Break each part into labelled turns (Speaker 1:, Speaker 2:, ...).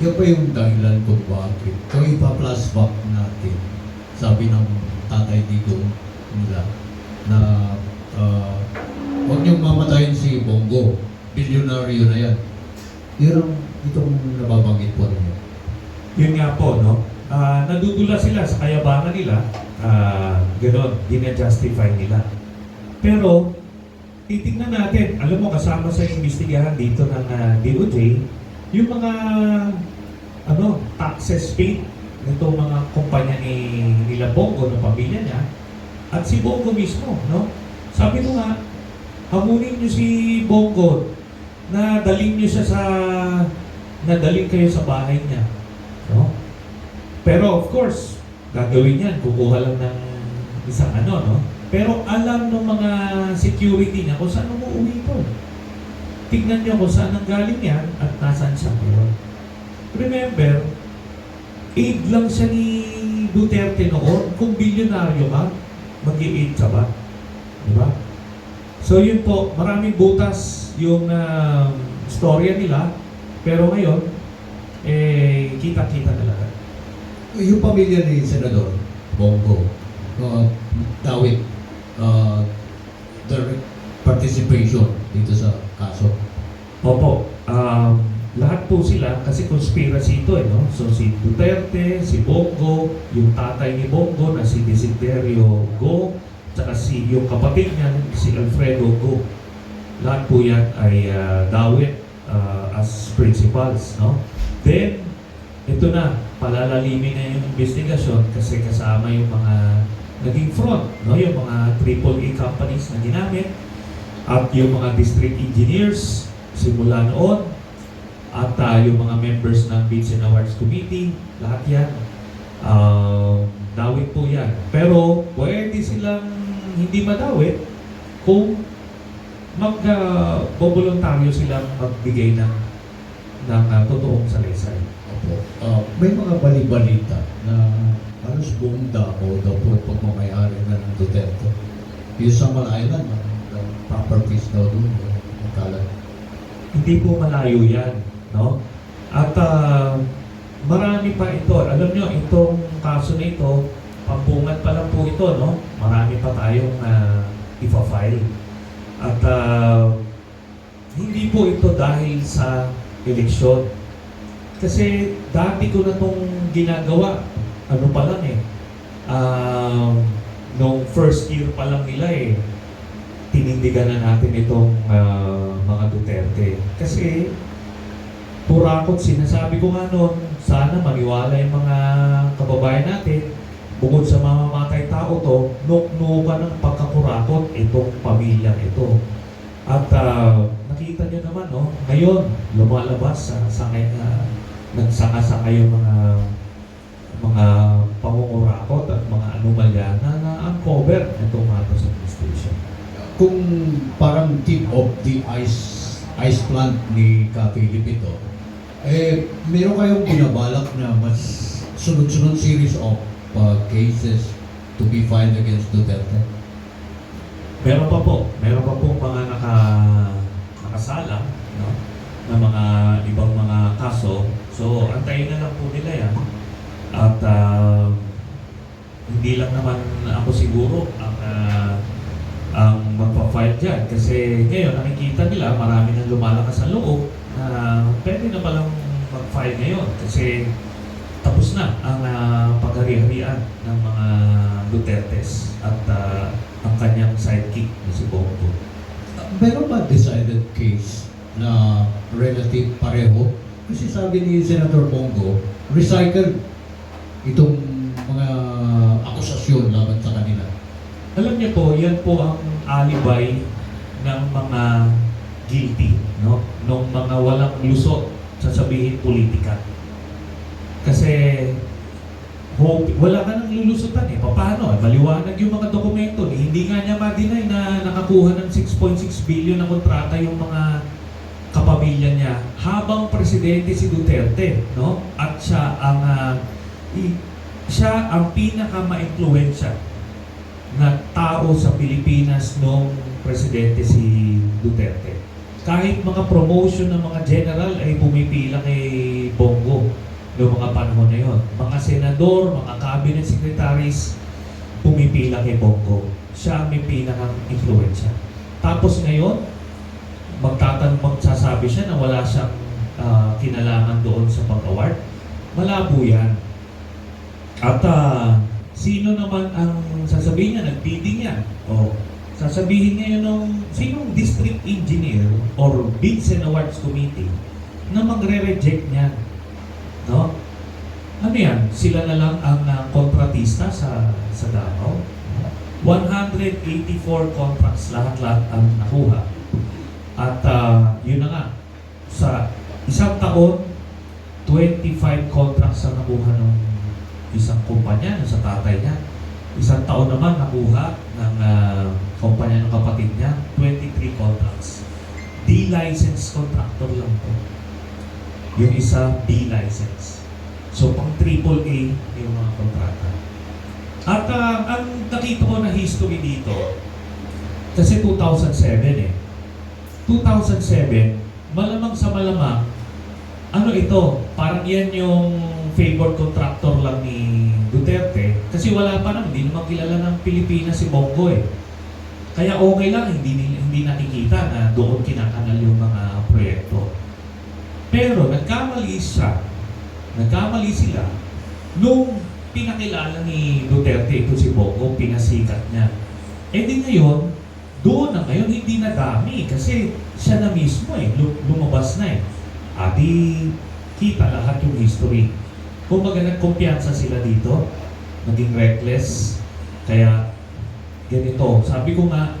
Speaker 1: Yan pa yung dahilan kung bakit. Kung ipa-flashback natin, sabi ng tatay dito nila, na uh, huwag niyong mamatayin si Bongo. Bilyonaryo na yan. Yun ang itong nababanggit po ninyo.
Speaker 2: Yun nga po, no? Ah, nadudula sila sa kayabangan nila. Ah, ganon, dinajustify nila. Pero, titignan natin, alam mo, kasama sa investigahan dito ng ah, DOJ, yung mga ano, taxes paid nitong mga kumpanya ni nila Bongo, ng pamilya niya, at si Bongo mismo, no? Sabi ko nga, hamunin niyo si Bongo na dalhin niyo siya sa na dalhin kayo sa bahay niya. No? Pero of course, gagawin yan, kukuha lang ng isang ano, no? Pero alam ng mga security niya kung saan umuwi ito. Tignan niyo kung saan ang galing yan at nasaan siya ngayon. Remember, aid lang siya ni Duterte noon. Kung bilyonaryo ka, mag aid ka ba? Di ba? So yun po, maraming butas yung uh, storya nila. Pero ngayon, eh, kita-kita talaga.
Speaker 1: Yung pamilya ni Senador Bongo, uh, Dawit, uh, direct participation dito sa kaso.
Speaker 2: Opo, sila, kasi conspiracy ito eh, no? So si Duterte, si Bongo, yung tatay ni Bongo na si Desiderio Go, tsaka si yung kapatid niya, si Alfredo Go. Lahat po yan ay uh, dawit uh, as principals, no? Then, ito na, palalalimin na yung investigasyon kasi kasama yung mga naging front, no? Yung mga AAA companies na ginamit at yung mga district engineers simula noon at uh, yung mga members ng Bids and Awards Committee, lahat yan. Uh, dawit po yan. Pero pwede silang hindi madawit kung mag-voluntaryo silang magbigay ng, ng uh, totoong salaysay.
Speaker 1: Opo. Uh, may mga balibalita na halos buong Davao daw po pagmamayari na ng Duterte. Yung sa Malayanan, ang properties daw doon, yung kalat.
Speaker 2: Hindi po malayo yan, no? At ah, marami pa ito. Alam nyo, itong kaso na ito, pampungat pa lang po ito, no? Marami pa tayong uh, ipa-file. At ah, hindi po ito dahil sa eleksyon. Kasi dati ko na itong ginagawa. Ano pa lang eh. Ah, nung first year pa lang nila eh tinindigan na natin itong ah, mga Duterte. Kasi, purakot, sinasabi ko nga noon, sana maniwala yung mga kababayan natin, bukod sa mamamatay tao to, nuknukan ng pagkakurakot itong pamilyang ito. At ah, nakita niyo naman, no, ngayon, lumalabas sa sangay na nagsanga-sanga yung mga mga pangungurakot at mga anomalya na na-uncover itong sa administration.
Speaker 1: Kung parang tip of the ice ice plant ni Ka-Philip ito, eh, meron kayong binabalak na mas sunod-sunod series of uh, cases to be filed against Duterte?
Speaker 2: Meron pa po, meron pa po mga naka, nakasala, no? na mga ibang mga kaso. So, antayin na lang po nila yan. At ah, hindi lang naman ako siguro ang ah, ang magpa-file dyan. Kasi ngayon, nakikita nila, marami nang lumalakas ang loob na pwede na palang mag-file ngayon. Kasi tapos na ang uh, paghari-harian ng mga Dutertes at ah, ang kanyang sidekick na si Bongo.
Speaker 1: Uh, meron ba decided case na relative pareho? Kasi sabi ni Senator Bongo, recycle itong mga akusasyon laban sa kanila.
Speaker 2: Alam niyo po, yan po ang alibay ng mga guilty, no? Nung mga walang lusot, sasabihin politika. Kasi hope, wala ka nang lulusutan eh. Paano? Maliwanag yung mga dokumento. Eh. Hindi nga niya ma-deny na nakakuha ng 6.6 billion na kontrata yung mga kapamilya niya habang presidente si Duterte, no? At siya ang i- siya ang pinaka ma-influensya na tao sa Pilipinas nung presidente si Duterte. Kahit mga promotion ng mga general ay pumipila kay Bongo. noong mga panahon na yun. Mga senador, mga cabinet secretaries, pumipila kay Bongo. Siya ang may pinakang influensya. Tapos ngayon, magtatan magsasabi siya na wala siyang ah, kinalaman doon sa pag-award. Malabo yan. At ah, sino naman ang sasabihin niya, nagbidding yan? O sasabihin niya yun ng sinong district engineer or bids and awards committee na magre-reject niyan. No? Ano yan? Sila na lang ang ah, kontratista sa sa Davao. 184 contracts lahat-lahat ang nakuha. At ah, yun na nga, sa isang taon, 25 contracts ang nakuha ng isang kumpanya, sa tatay niya. Isang taon naman nakuha ng ah, kumpanya ng kapatid niya, 23 contracts. D-license contractor lang to. Yung isa, D-license. So, pang triple A yung mga kontrata. At ah, ang nakita ko na history dito, kasi 2007 eh. 2007, malamang sa malamang, ano ito, parang yan yung favored contractor lang ni Duterte. Kasi wala pa naman, hindi naman kilala ng Pilipinas si Bongo eh. Kaya okay lang, hindi, hindi nakikita na doon kinakanal yung mga proyekto. Pero nagkamali siya, nagkamali sila, nung pinakilala ni Duterte ito si Bongo, pinasikat niya. Eh di ngayon, doon na ngayon hindi na dami kasi siya na mismo eh, lu- lumabas na eh. Adi, kita lahat yung history. Kung baga nagkumpiyansa sila dito, naging reckless, kaya ganito, sabi ko nga,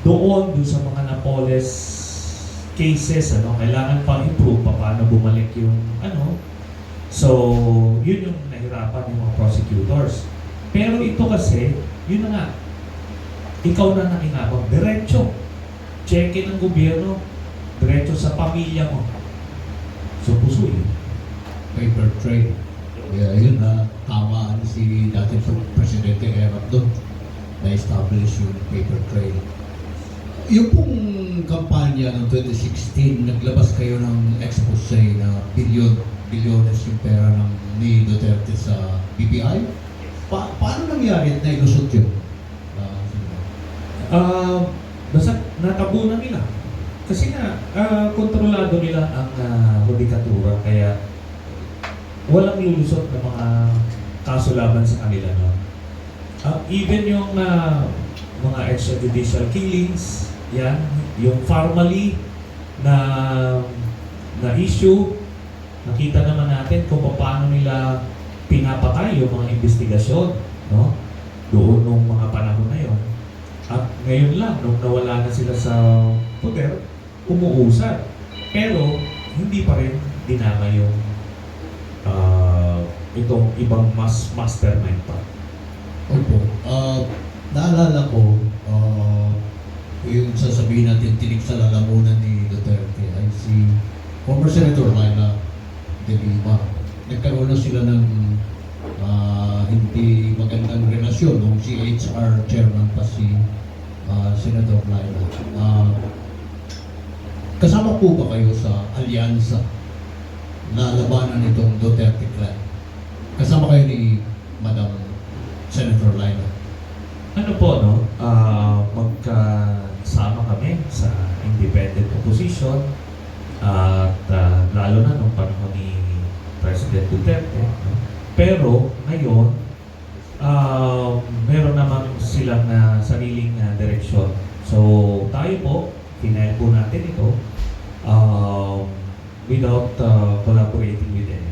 Speaker 2: doon, doon sa mga Napoles cases, ano, kailangan pa improve pa paano bumalik yung ano. So, yun yung nahirapan ng mga prosecutors. Pero ito kasi, yun na nga, ikaw na nakinabang, diretso. Cheque ng gobyerno, diretso sa pamilya mo. So, pusuin.
Speaker 1: paper trail. Kaya yun na tama si dating Presidente Erap doon na-establish yung paper trail. Yung pong kampanya ng 2016, naglabas kayo ng expose na bilyon, bilyones yung pera ng ni Duterte sa BPI. Pa paano nangyari na ilusot yun? Ah.
Speaker 2: Ah, basta natabunan nila. Kasi nga, ah, kontrolado nila ang uh, hudikatura, kaya walang lulusot ng mga kaso laban sa kanila. No? Even yung ah, mga extrajudicial killings, yan, yung formally na na issue, nakita naman natin kung paano nila pinapatay yung mga investigasyon, no? Doon nung mga panahon na yon. At ngayon lang, nung nawala na sila sa poder, umuusad. Pero, hindi pa rin dinama yung ah, itong ibang mas mastermind pa.
Speaker 1: Opo. Ah, naalala ko, ah, yung sasabihin natin tinig sa lalamunan ni Duterte ay si former Senator Laila de Lima. Nagkaroon na sila ng ah, hindi magandang relasyon nung si HR chairman pa si ah, Senator Laila. Ah, kasama po ba kayo sa alyansa na labanan itong Duterte clan? Kasama kayo ni Madam Senator Laila.
Speaker 2: Ano po, no? Ah, magkasama kami sa independent opposition at ah, lalo na nung panahon ni President Duterte. Pero ngayon, um, meron naman silang ah, sariling ah, direksyon. So tayo po, pinail po natin ito um, without ah, collaborating with anyone.